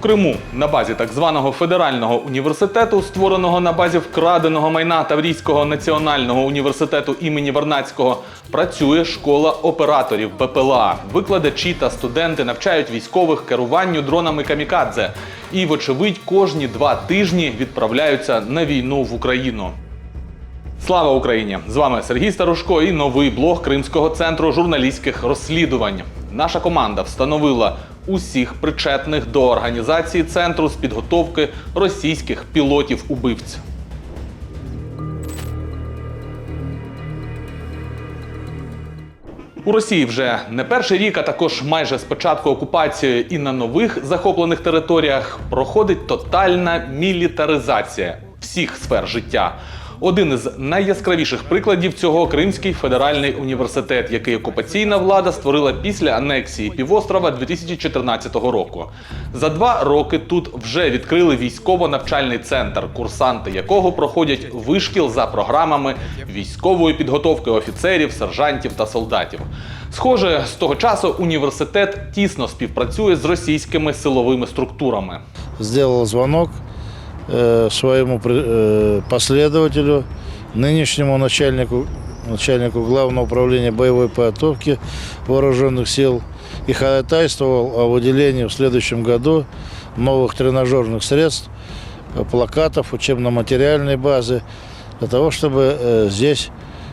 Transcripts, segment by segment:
Криму на базі так званого федерального університету, створеного на базі вкраденого майна Таврійського національного університету імені Вернацького, працює школа операторів БПЛА. Викладачі та студенти навчають військових керуванню дронами камікадзе і, вочевидь, кожні два тижні відправляються на війну в Україну. Слава Україні! З вами Сергій Старушко і новий блог Кримського центру журналістських розслідувань. Наша команда встановила усіх причетних до організації центру з підготовки російських пілотів-убивць. У Росії вже не перший рік, а також майже з початку окупації і на нових захоплених територіях проходить тотальна мілітаризація всіх сфер життя. Один із найяскравіших прикладів цього Кримський федеральний університет, який окупаційна влада створила після анексії півострова 2014 року. За два роки тут вже відкрили військово-навчальний центр, курсанти якого проходять вишкіл за програмами військової підготовки офіцерів, сержантів та солдатів. Схоже, з того часу університет тісно співпрацює з російськими силовими структурами. сделал звонок э, своему э, последователю, нынешнему начальнику, начальнику Главного управления боевой подготовки вооруженных сил и ходатайствовал о выделении в следующем году новых тренажерных средств, э, плакатов, учебно-материальной базы, для того, чтобы здесь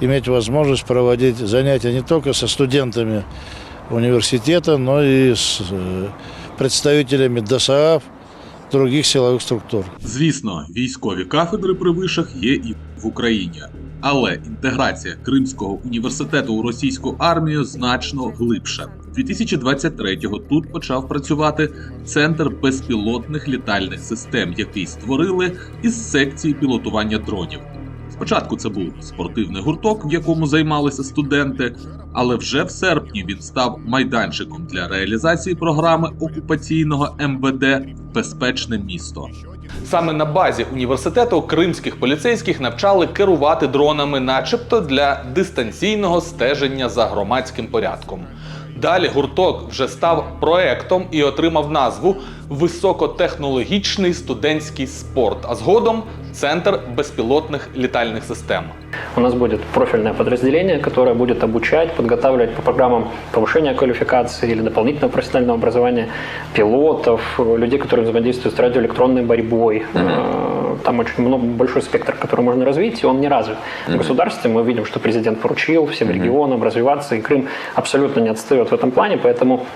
иметь возможность проводить занятия не только со студентами университета, но и с представителями ДОСААФ, других силових структур. Звісно, військові кафедри при вишах є і в Україні, але інтеграція Кримського університету у російську армію значно глибша. 2023-го тут почав працювати центр безпілотних літальних систем, який створили із секції пілотування дронів. Спочатку це був спортивний гурток, в якому займалися студенти, але вже в серпні він став майданчиком для реалізації програми окупаційного МВД Безпечне місто. Саме на базі університету кримських поліцейських навчали керувати дронами, начебто для дистанційного стеження за громадським порядком. Далі гурток вже став проектом і отримав назву Високотехнологічний студентський спорт, а згодом Центр безпілотних літальних систем. У нас будет профильное подразделение, которое будет обучать, подготавливать по программам повышения квалификации или дополнительного профессионального образования пилотов, э, людей, которые взаимодействуют с радиоэлектронной борьбой. Э, Там очень много, большой спектр, который можно развить, и он не развит. В государстве мы видим, что президент поручил всем регионам развиваться, и Крым абсолютно не отстает в этом плане, поэтому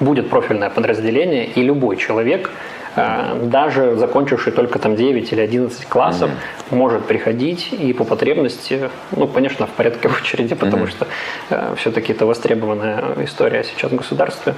будет профильное подразделение, и любой человек, э, даже закончивший только там 9 или 11 классов, может приходить и по потребности, ну, конечно, в порядке очереди, потому что все-таки это востребованная история сейчас в государстве.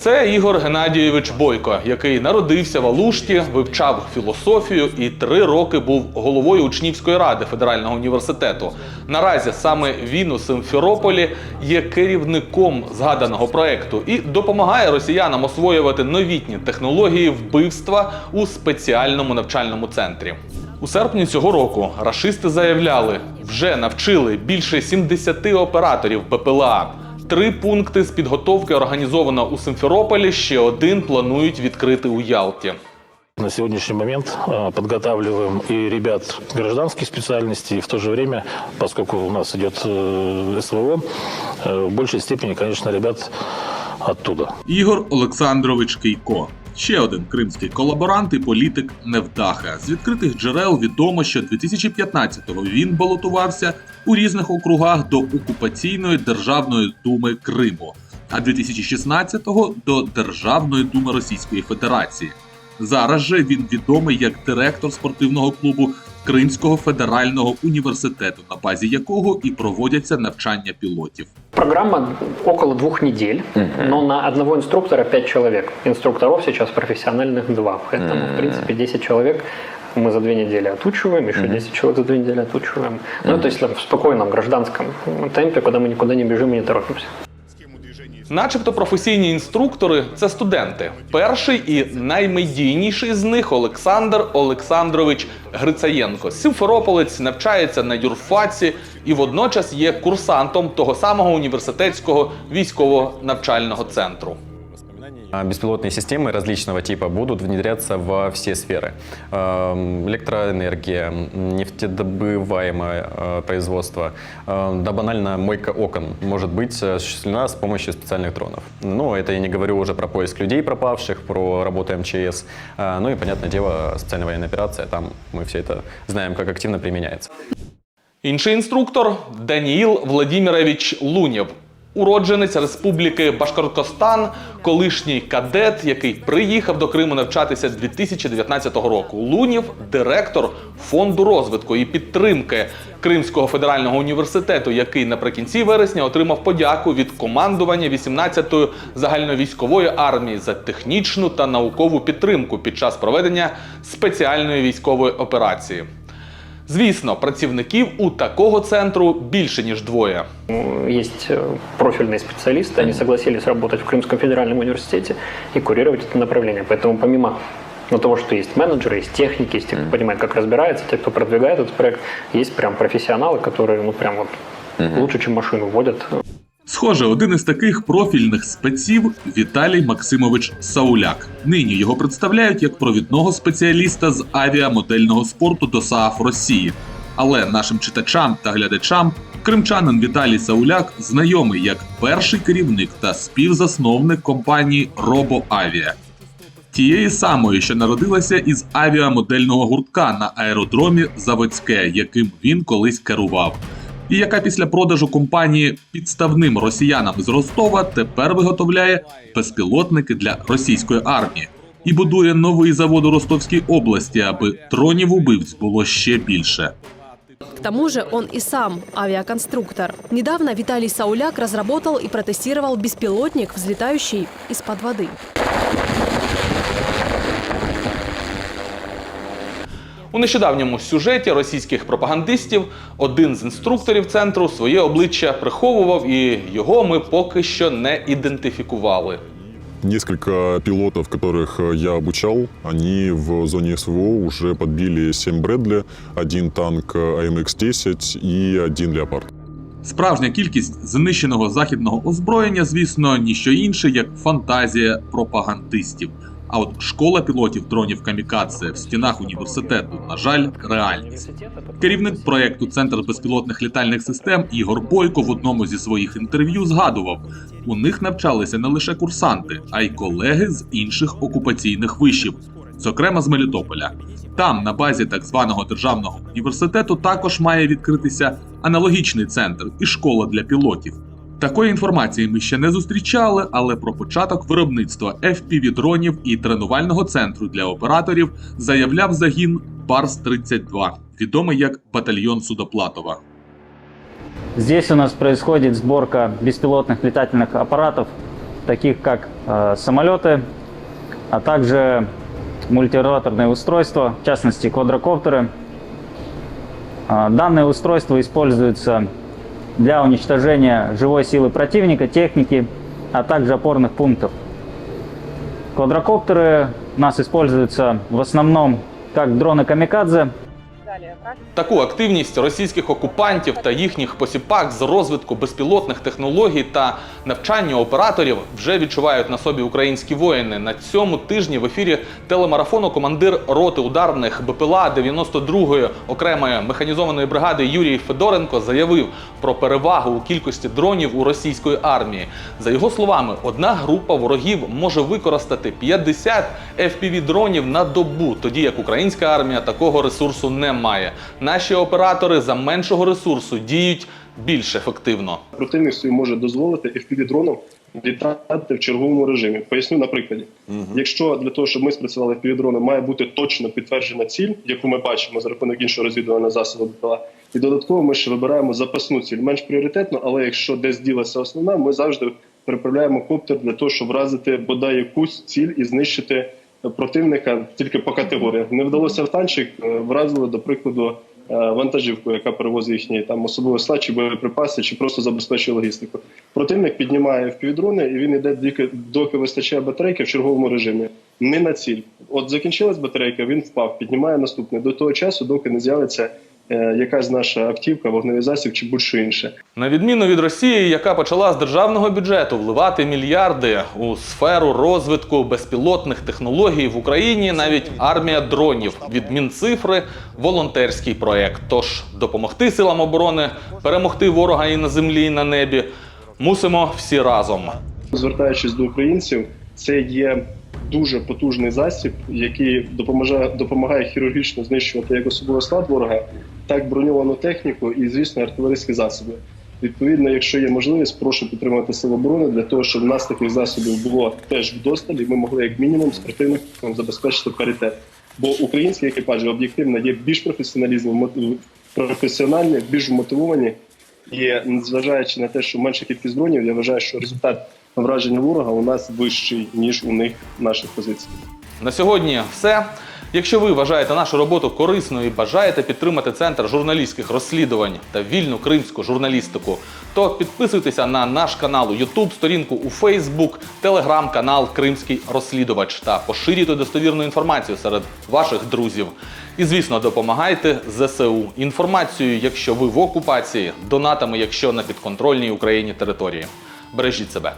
Це Ігор Геннадійович Бойко, який народився в Алушті, вивчав філософію і три роки був головою учнівської ради Федерального університету. Наразі саме він у Симферополі є керівником згаданого проекту і допомагає росіянам освоювати новітні технології вбивства у спеціальному навчальному центрі. У серпні цього року рашисти заявляли, вже навчили більше 70 операторів БПЛА Три пункти з підготовки організовано у Симферополі. Ще один планують відкрити у Ялті. На сегодняшний момент э, подготавливаем и ребят гражданских специальностей, и в то же время, поскольку у нас идет э, СВО, э, в большей степени, конечно, ребят оттуда. Ігор Олександрович Кейко. Ще один кримський колаборант і політик невдаха. З відкритих джерел відомо, що 2015-го він балотувався у різних округах до окупаційної державної думи Криму, а 2016-го до Державної думи Російської Федерації. Зараз же він відомий як директор спортивного клубу Кримського федерального університету, на базі якого і проводяться навчання пілотів. Программа около двух недель, но на одного инструктора 5 человек. Инструкторов сейчас профессиональных два, поэтому, в принципе, 10 человек мы за две недели отучиваем, еще 10 человек за две недели отучиваем. Ну, это если в спокойном гражданском темпе, когда мы никуда не бежим и не торопимся. Начебто професійні інструктори це студенти. Перший і наймедійніший з них Олександр Олександрович Грицаєнко. Сімферополець навчається на юрфаці і водночас є курсантом того самого університетського військово-навчального центру. воспоминаний А Беспилотные системы различного типа будут внедряться во все сферы. Эм, Электроэнергия, м, нефтедобываемое э, производство, э, да банально мойка окон может быть осуществлена с помощью специальных дронов. Ну, это я не говорю уже про поиск людей пропавших, про работу МЧС. Э, Ну и, понятное дело, специальная военная операция, там мы все это знаем, как активно применяется. Інший інструктор Даніїл Владімірович Лунєв, Уродженець Республіки Башкортостан, колишній кадет, який приїхав до Криму навчатися 2019 року. Лунєв директор фонду розвитку і підтримки Кримського федерального університету, який наприкінці вересня отримав подяку від командування 18-ї загальновійськової армії за технічну та наукову підтримку під час проведення спеціальної військової операції. Звісно, працівників у такого центру більше ніж двоє. Есть э, профильные специалисты, они согласились работать в Крымском федеральном университете и курировать это направление. Поэтому помимо ну, того, что есть менеджеры, есть техники, есть те, кто понимает, как разбирается, те, кто продвигает этот проект, есть прям профессионалы, которые, ну, прям вот лучше, чем машину водят. Схоже, один із таких профільних спеців Віталій Максимович Сауляк. Нині його представляють як провідного спеціаліста з авіамодельного спорту до СААФ Росії. Але нашим читачам та глядачам кримчанин Віталій Сауляк знайомий як перший керівник та співзасновник компанії RoboAvia. Тієї самої, що народилася із авіамодельного гуртка на аеродромі Заводське, яким він колись керував і яка після продажу компанії підставним росіянам з Ростова тепер виготовляє безпілотники для російської армії і будує новий завод у Ростовській області, аби дронів убивць було ще більше. К тому же он и сам авиаконструктор. Недавно Виталий Сауляк разработал и протестировал беспилотник, взлетающий из-под воды. У нещодавньому сюжеті російських пропагандистів один з інструкторів центру своє обличчя приховував, і його ми поки що не ідентифікували. Несколько пилотов, которых э, я обучал, они в зоне СВО уже подбили 7 Брэдли, один танк э, АМХ-10 и один Леопард. Справжня кількість знищеного західного озброєння, звісно, ніщо інше, як фантазія пропагандистів. А от школа пілотів дронів Камікадзе в стінах університету, на жаль, реальність. Керівник проєкту Центр безпілотних літальних систем Ігор Бойко в одному зі своїх інтерв'ю згадував: у них навчалися не лише курсанти, а й колеги з інших окупаційних вишів, зокрема з Мелітополя. Там, на базі так званого державного університету, також має відкритися аналогічний центр і школа для пілотів. Такої інформації ми ще не зустрічали, але про початок виробництва FPV-дронів і тренувального центру для операторів заявляв загін Барс-32, відомий як батальйон Судоплатова. Здесь у нас происходит сборка беспилотных летательных аппаратов, таких как э, самолеты, а также мультироторные устройства, в частности квадрокоптеры. А, Данные устройства используются для уничтожения живой силы противника, техники, а также опорных пунктов. Квадрокоптеры у нас используются в основном как дроны камикадзе, Таку активність російських окупантів та їхніх посіпак з розвитку безпілотних технологій та навчання операторів вже відчувають на собі українські воїни. На цьому тижні в ефірі телемарафону командир роти ударних БПЛА 92-ї окремої механізованої бригади Юрій Федоренко заявив про перевагу у кількості дронів у російської армії. За його словами, одна група ворогів може використати 50 fpv дронів на добу, тоді як українська армія такого ресурсу не має. Наші оператори за меншого ресурсу діють більш ефективно. противник собі може дозволити FPV-дроном літати в черговому режимі. Поясню на прикладі. Якщо для того, щоб ми спрацювали FPV-дроном, має бути точно підтверджена ціль, яку ми бачимо за рахунок іншого розвідувального засобу БПЛА, і додатково ми ще вибираємо запасну ціль, менш пріоритетно, але якщо десь ділася основна, ми завжди переправляємо коптер для того, щоб вразити бодай якусь ціль і знищити противника тільки по категоріях. Не вдалося в танчик, е, вразили, до прикладу, е, вантажівку, яка перевозить їхні там особливо сла чи боєприпаси, чи просто забезпечує логістику. Противник піднімає впівдрони, і він йде доки, вистачає батарейки в черговому режимі. Не на ціль. От закінчилась батарейка, він впав, піднімає наступний до того часу, доки не з'явиться якась наша автівка, вогневий засіб чи будь-що інше. На відміну від Росії, яка почала з державного бюджету вливати мільярди у сферу розвитку безпілотних технологій в Україні, навіть армія дронів від Мінцифри волонтерський проект. Тож допомогти силам оборони перемогти ворога і на землі, і на небі мусимо всі разом. Звертаючись до українців, це є дуже потужний засіб, який допомагає, допомагає хірургічно знищувати як особовий склад ворога, так броньовану техніку і, звісно, артилерійські засоби. Відповідно, якщо є можливість, прошу підтримати сили оборони для того, щоб в нас таких засобів було теж вдосталь, і ми могли як мінімум з забезпечити паритет. Бо українські екіпажі об'єктивно є більш професіоналізмом, професіональні, більш мотивовані. І незважаючи на те, що менша кількість дронів, я вважаю, що результат враження ворога у нас вищий ніж у них наших позицій. На сьогодні все. Якщо ви вважаєте нашу роботу корисною і бажаєте підтримати центр журналістських розслідувань та вільну кримську журналістику, то підписуйтеся на наш канал у YouTube, сторінку у Facebook, телеграм-канал Кримський розслідувач та поширюйте достовірну інформацію серед ваших друзів. І звісно, допомагайте ЗСУ інформацією, якщо ви в окупації, донатами, якщо на підконтрольній Україні території. Бережіть себе.